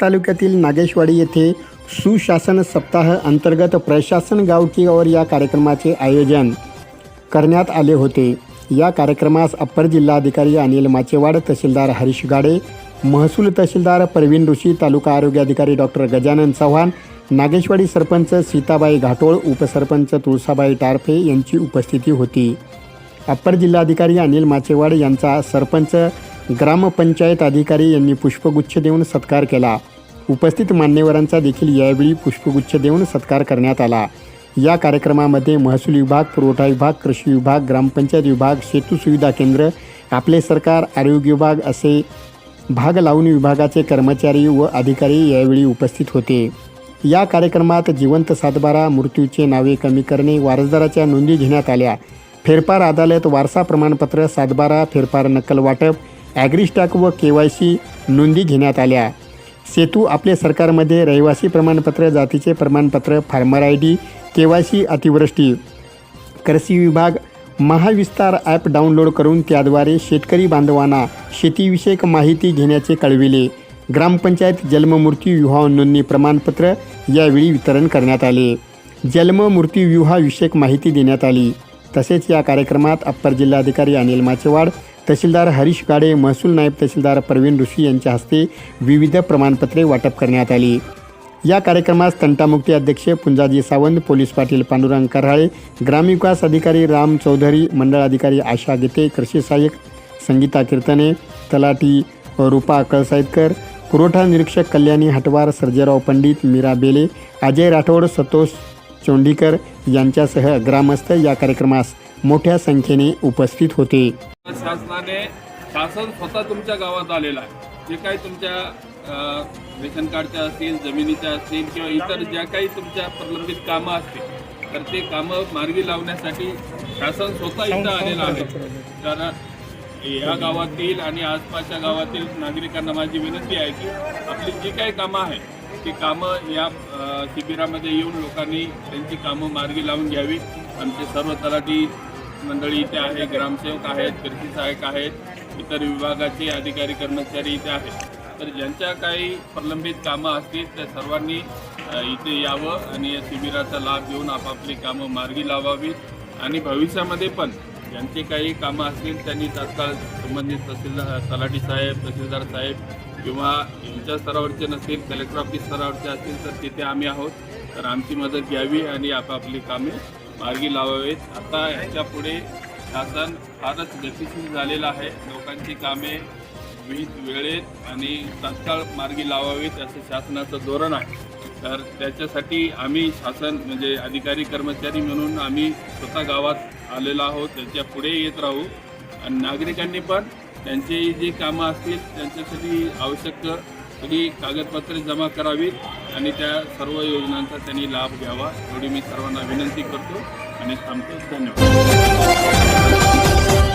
तालुक्यातील नागेशवाडी येथे सुशासन सप्ताह अंतर्गत प्रशासन गावकीवर या कार्यक्रमाचे आयोजन करण्यात आले होते. या कार्यक्रमास अप्पर जिल्हाधिकारी अनिल माचेवाड तहसीलदार हरीश गाडे महसूल तहसीलदार प्रवीण ऋषी तालुका आरोग्य अधिकारी डॉक्टर गजानन चव्हाण नागेशवाडी सरपंच सीताबाई घाटोळ उपसरपंच तुळसाबाई टारफे यांची उपस्थिती होती. अप्पर जिल्हाधिकारी अनिल माचेवाड यांचा सरपंच ग्रामपंचायत अधिकारी यांनी पुष्पगुच्छ देऊन सत्कार केला. उपस्थित मान्यवरांचा देखील यावेळी पुष्पगुच्छ देऊन सत्कार करण्यात आला. या कार्यक्रमामध्ये महसूल विभाग पुरवठा विभाग कृषी विभाग ग्रामपंचायत विभाग सेतू सुविधा केंद्र आपले सरकार आरोग्य विभाग असे भाग लावून विभागाचे कर्मचारी व अधिकारी यावेळी उपस्थित होते. या कार्यक्रमात जिवंत सातबारा मृत्यूचे नावे कमी करणे वारसदाराच्या नोंदी घेण्यात आल्या. फेरफार अदालत वारसा प्रमाणपत्र सातबारा फेरफार नक्कल वाटप ॲग्रीस्टॅक व के वाय सी नोंदी घेण्यात आल्या. सेतू आपले सरकारमध्ये रहिवासी प्रमाणपत्र जातीचे प्रमाणपत्र farmer I D K Y C अतिवृष्टी. कृषी विभाग महाविस्तार ॲप डाउनलोड करून त्याद्वारे शेतकरी बांधवांना शेतीविषयक माहिती घेण्याचे कळविले. ग्रामपंचायत जन्ममृत्यू विवाह नोंदणी प्रमाणपत्र यावेळी वितरण करण्यात आले. जन्म मृत्यू माहिती देण्यात आली. तसेच या कार्यक्रमात अप्पर जिल्हाधिकारी अनिल माचेवाड तहसीलदार हरीश गाडे महसूल नायब तहसीलदार प्रवीण ऋषी यांच्या हस्ते विविध प्रमाणपत्रे वाटप करण्यात आली. या कार्यक्रमास तंटामुक्ती अध्यक्ष पुंजाजी सावंत पोलीस पाटील पांडुरंग कराळे ग्रामविकास अधिकारी राम चौधरी मंडळ अधिकारी आशा गीते कृषी सहाय्यक संगीता कीर्तने तलाठी रूपा कळसाईतकर पुरवठा निरीक्षक कल्याणी हटवार सर्जेराव पंडित मीरा बेले अजय राठोड संतोष चोंडीकर यांच्यासह ग्रामस्थ या कार्यक्रमास मोठ्या संख्येने उपस्थित होते. शासनाने शासन स्वतः तुमच्या गावात आलेलं आहे. जे काही तुमच्या रेशन कार्डच्या असतील जमिनीच्या असतील किंवा इतर ज्या काही तुमच्या प्रलंबित कामं असतील तर ते कामं मार्गी लावण्यासाठी शासन स्वतः इथं आलेलं आहे. तर या गावातील आणि आसपासच्या गावातील नागरिकांना माझी विनंती आहे की आपली जी काही कामं आहेत ती कामं या शिबिरामध्ये येऊन लोकांनी त्यांची कामं मार्गी लावून घ्यावी. आमचे सर्व तलाठी मंडळी इथे आहे ग्रामसेवक आहेत कृषी सहाय्यक आहेत इतर विभागाचे अधिकारी कर्मचारी इथे आहेत. तर ज्यांच्या काही प्रलंबित कामं असतील त्या सर्वांनी इथे यावं आणि या शिबिराचा लाभ घेऊन आपापली कामं मार्गी लावावीत. आणि भविष्यामध्ये पण ज्यांचे काही कामं असतील त्यांनी तात्काळ संबंधित तहसीलदार तलाठी साहेब तहसीलदार साहेब किंवा यांच्या स्तरावरचे नसतील कलेक्टर ऑफिस स्तरावरचे असतील तर तिथे आम्ही आहोत. तर आमची मदत घ्यावी आणि आपापली कामे मार्गी लावावेत. आता ह्याच्या पुढे शासन फारच गतिशील झालेलं आहे. लोकांची कामे विहित वेळेत आणि तात्काळ मार्गी लावावीत असं शासनाचं धोरण आहे. तर त्याच्यासाठी आम्ही शासन म्हणजे अधिकारी कर्मचारी म्हणून आम्ही स्वतः गावात आलेलो आहोत. त्याच्या पुढे येत राहू. आणि नागरिकांनी पण त्यांची जी कामं असतील त्यांच्यासाठी आवश्यक सगळी कागदपत्रे जमा करावीत. आणि त्या सर्व योजनांचा त्यांनी लाभ घ्यावा एवढी मी सर्वांना विनंती करतो आणि थांबतो. धन्यवाद.